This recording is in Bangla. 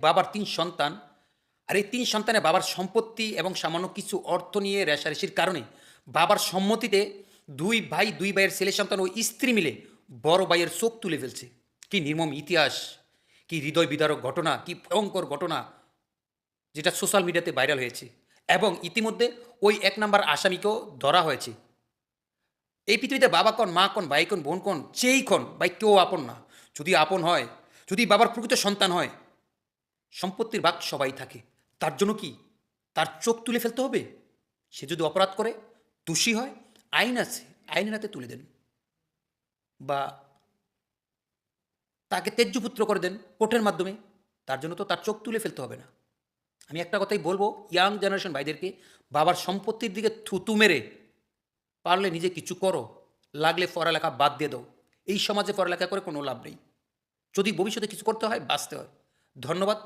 বাবার তিন সন্তান। আর এই তিন সন্তানে বাবার সম্পত্তি এবং সামান্য কিছু অর্থ নিয়ে রেশারেশির কারণে বাবার সম্মতিতে দুই ভাই, দুই ভাইয়ের ছেলে সন্তান ও স্ত্রী মিলে বড় ভাইয়ের চোখ তুলে ফেলছে। কি নির্মম ইতিহাস, কি হৃদয় বিদারক ঘটনা, কি ভয়ঙ্কর ঘটনা যেটা সোশ্যাল মিডিয়াতে ভাইরাল হয়েছে। এবং ইতিমধ্যে ওই এক নাম্বার আসামিকেও ধরা হয়েছে। এই পৃথিবীতে বাবা কন, মা কন, ভাই কন, বোন কন, যেই কন, ভাই কেউ আপন না। যদি আপন হয়, যদি বাবার প্রকৃত সন্তান হয় সম্পত্তির ভাগ সবাই থাকে। তার জন্য কি তার চোখ তুলে ফেলতে হবে? সে যদি অপরাধ করে, দোষী হয়, আইন আছে, আইনের হাতে তুলে দেন। বা তাকে তেজ্যপুত্র করে দেন কোর্টের মাধ্যমে, তার জন্য তো তার চোখ তুলে ফেলতে হবে না। আমি একটা কথাই বলব, ইয়াং জেনারেশন ভাইদেরকে, বাবার সম্পত্তির দিকে থুতু মেরে পারলে নিজে কিছু করো, লাগলে পড়ালেখা বাদ দিয়ে দাও। এই সমাজে পড়ালেখা করে কোনো লাভ নেই। যদি ভবিষ্যতে কিছু করতে হয়, বাঁচতে হয়। ধন্যবাদ।